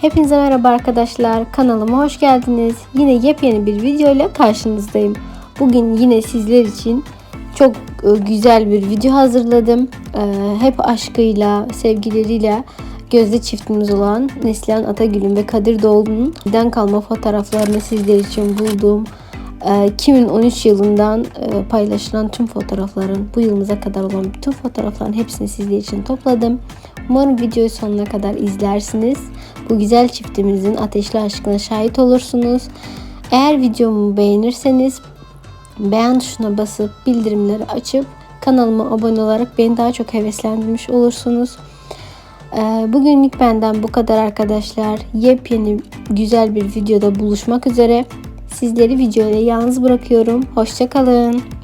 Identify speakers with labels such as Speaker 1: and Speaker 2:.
Speaker 1: Hepinize merhaba arkadaşlar. Kanalıma hoş geldiniz. Yine yepyeni bir video ile karşınızdayım. Bugün yine sizler için çok e, güzel bir video hazırladım. E, Hep aşkıyla, sevgileriyle gözde çiftimiz olan Neslihan Atagül'ün ve Kadir Doğulu'nun den kalma fotoğraflarını sizler için buldum. Ee, 2013 yılından e, paylaşılan tüm fotoğrafların bu yılımıza kadar olan bütün fotoğrafların hepsini sizler için topladım. Umarım videoyu sonuna kadar izlersiniz. Bu güzel çiftimizin ateşli aşkına şahit olursunuz. Eğer videomu beğenirseniz beğen tuşuna basıp bildirimleri açıp kanalıma abone olarak beni daha çok heveslendirmiş olursunuz. Ee, Bugünlük benden bu kadar arkadaşlar. Yepyeni güzel bir videoda buluşmak üzere. Sizleri videoyla yalnız bırakıyorum. Hoşçakalın.